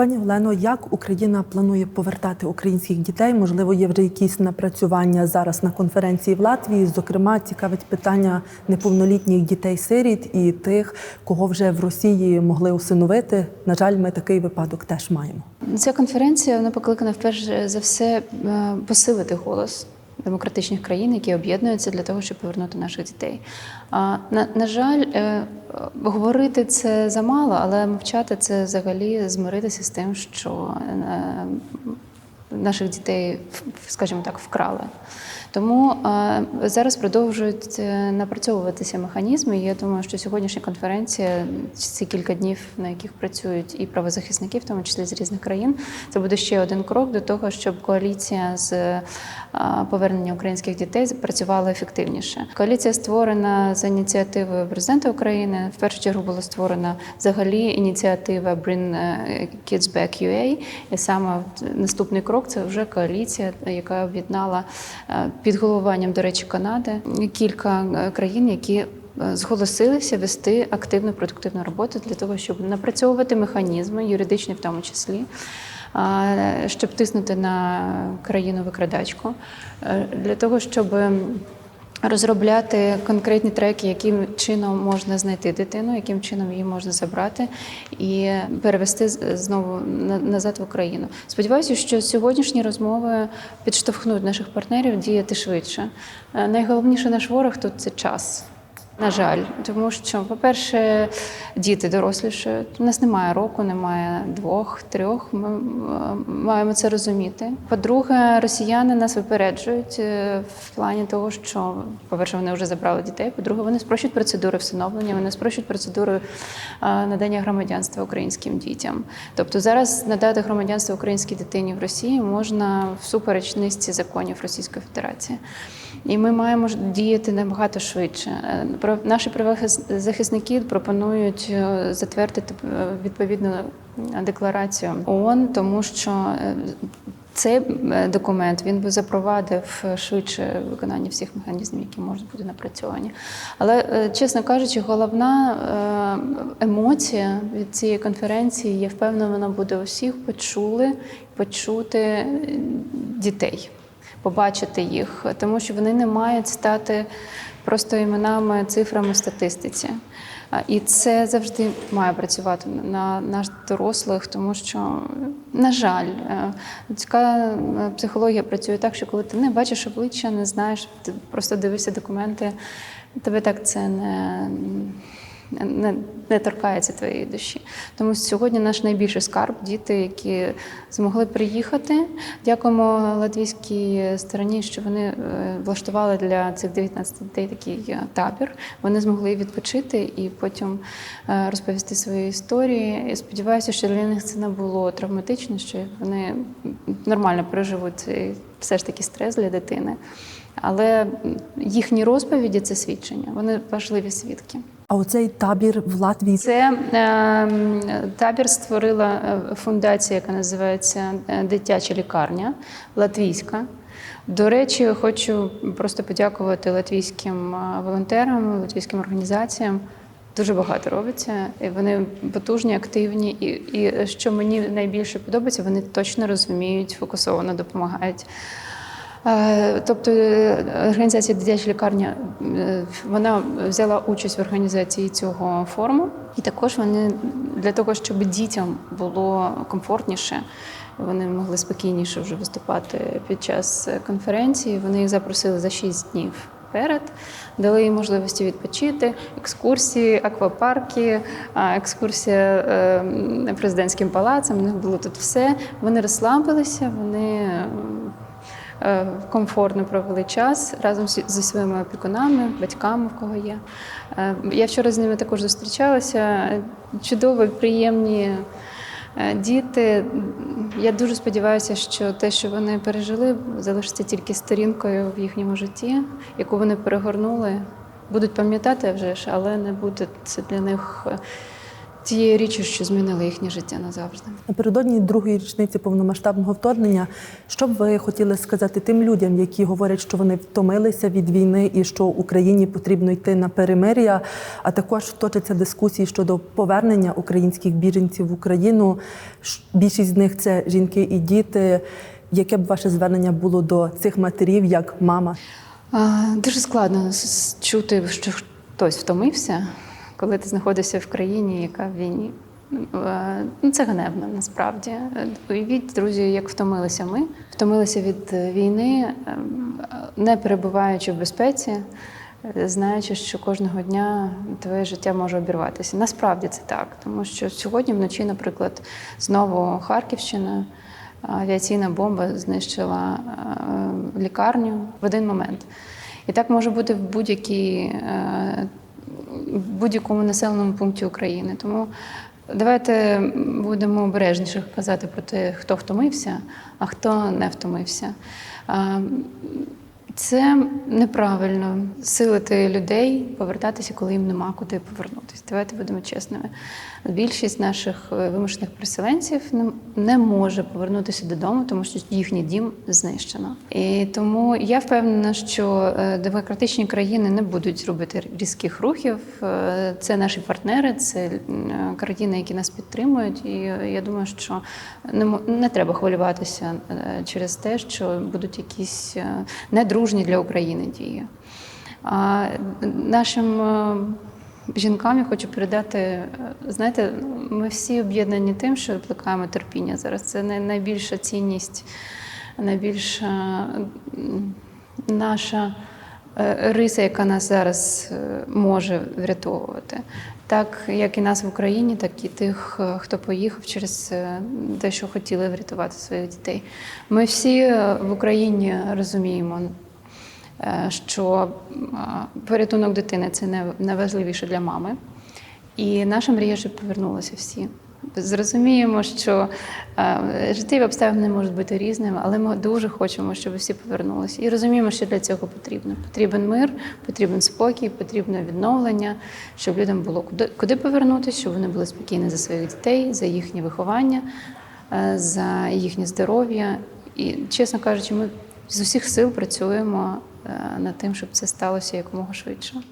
Пані Олено, як Україна планує повертати українських дітей? Можливо, є вже якісь напрацювання зараз на конференції в Латвії. Зокрема, цікавить питання неповнолітніх дітей-сиріт і тих, кого вже в Росії могли усиновити. На жаль, ми такий випадок теж маємо. Ця конференція вона покликана вперше за все е, посилити голос демократичних країн, які об'єднуються для того, щоб повернути наших дітей. А, На, на жаль, е, говорити це замало, але мовчати це взагалі змиритися з тим, що е, наших дітей, скажімо так, вкрали. Тому е, зараз продовжують е, напрацьовуватися механізми. І я думаю, що сьогоднішня конференція, ці кілька днів, на яких працюють і правозахисники, в тому числі з різних країн, це буде ще один крок до того, щоб коаліція з е, повернення українських дітей працювала ефективніше. Коаліція створена за ініціативою президента України. В першу чергу була створена взагалі ініціатива Bring Kids Back UA. І саме наступний крок це вже коаліція, яка об'єднала під головуванням, до речі, Канади кілька е, країн, які е, зголосилися вести активну продуктивну роботу для того, щоб напрацьовувати механізми, юридичні в тому числі. Щоб тиснути на країну викрадачку, е, для того, щоб розробляти конкретні треки, яким чином можна знайти дитину, яким чином її можна забрати і перевести знову назад в Україну. Сподіваюся, що сьогоднішні розмови підштовхнуть наших партнерів діяти швидше. Е, Найголовніше наш ворог тут це час. На жаль, тому що, по-перше, діти дорослішають. У нас немає року, немає двох, трьох. Ми е, маємо це розуміти. По-друге, росіяни нас випереджують е, в плані того, що, по-перше, вони вже забрали дітей. По-друге, вони спрощують процедури всиновлення, вони спрощують процедури е, надання громадянства українським дітям. Тобто зараз надати громадянство українській дитині в Росії можна всупереч низці законів Російської Федерації. І ми маємо діяти набагато швидше. Наші правозахисники пропонують е, затвердити е, відповідну декларацію ООН, тому що цей документ він би запровадив швидше виконання всіх механізмів, які можуть бути напрацьовані. Але, чесно кажучи, головна емоція від цієї конференції, я впевнена, вона буде усіх почули, почути дітей побачити їх, тому що вони не мають стати просто іменами, цифрами в статистиці. І це завжди має працювати на наш дорослих, тому що, на жаль, людська психологія працює так, що коли ти не бачиш обличчя, не знаєш, ти просто дивишся документи, тебе так це не не, не торкається твоєї душі. Тому сьогодні наш найбільший скарб діти, які змогли приїхати. Дякуємо латвійській стороні, що вони е, влаштували для цих 19 дітей такий е, табір. Вони змогли відпочити і потім е, розповісти свої історії. І сподіваюся, що для них це не було травматично, що вони нормально переживуть все ж таки стрес для дитини. Але їхні розповіді це свідчення. Вони важливі свідки. А оцей табір в Латвії це е, табір створила фундація, яка називається Дитяча лікарня Латвійська. До речі, хочу просто подякувати латвійським волонтерам, латвійським організаціям. Дуже багато робиться, вони потужні, активні. І, і що мені найбільше подобається, вони точно розуміють, фокусовано допомагають. Тобто організація дитяча лікарня вона взяла участь в організації цього форуму, і також вони для того, щоб дітям було комфортніше, вони могли спокійніше вже виступати під час конференції. Вони їх запросили за 6 днів. Перед дали їм можливості відпочити, екскурсії, аквапарки, екскурсія президентським палацем. У них було тут все. Вони розслабилися, вони комфортно провели час разом зі своїми опікунами, батьками, в кого є. Я вчора з ними також зустрічалася. Чудові, приємні діти. Я дуже сподіваюся, що те, що вони пережили, залишиться тільки сторінкою в їхньому житті, яку вони перегорнули. Будуть пам'ятати вже ж, але не буде це для них тією річчю, що змінила їхнє життя назавжди. Напередодні другої річниці повномасштабного вторгнення, що б ви хотіли сказати тим людям, які говорять, що вони втомилися від війни і що Україні потрібно йти на перемир'я, а також точаться дискусії щодо повернення українських біженців в Україну. Більшість з них це жінки і діти. Яке б ваше звернення було до цих матерів як мама? Дуже складно чути, що хтось втомився, коли ти знаходишся в країні, яка в війні. Е, Ну, це ганебно насправді. Е, Уявіть, друзі, як втомилися ми. Втомилися від е, війни, ем, не перебуваючи в безпеці, знаючи, що кожного дня твоє життя може обірватися. Насправді це так, тому що сьогодні вночі, наприклад, знову Харківщина. Авіаційна бомба знищила лікарню в один момент. І так може бути в будь-якій, в будь-якому населеному пункті України. Тому давайте будемо обережніше казати про те, хто втомився, а хто не втомився. Це неправильно силити людей повертатися, коли їм нема куди повернутися. Давайте будемо чесними. Більшість наших е, вимушених переселенців не- може повернутися додому, тому що їхній дім знищено. І тому я впевнена, що е, демократичні країни не будуть робити різких рухів. Е, Це наші партнери, це країни, які нас підтримують. І я думаю, що не, не треба хвилюватися через те, що будуть якісь е, недружні для України дії. А нашим е, жінкам я хочу передати, е, знаєте, ми всі об'єднані тим, що плекаємо терпіння зараз. Це най- найбільша цінність, найбільша наша е, риса, яка нас зараз може врятовувати. Так як і нас в Україні, так і тих, хто поїхав через те, що хотіли врятувати своїх дітей. Ми всі в Україні розуміємо, що е, порятунок дитини це найважливіше для мами. І наша мрія, щоб повернулися всі. Зрозуміємо, що е, життєві обставини можуть бути різними, але ми дуже хочемо, щоб всі повернулися. І розуміємо, що для цього потрібно. Потрібен мир, потрібен спокій, потрібне відновлення, щоб людям було куди, повернутися, щоб вони були спокійні за своїх дітей, за їхнє виховання, е, за їхнє здоров'я. І, чесно кажучи, ми з усіх сил працюємо над тим, щоб це сталося якомога швидше.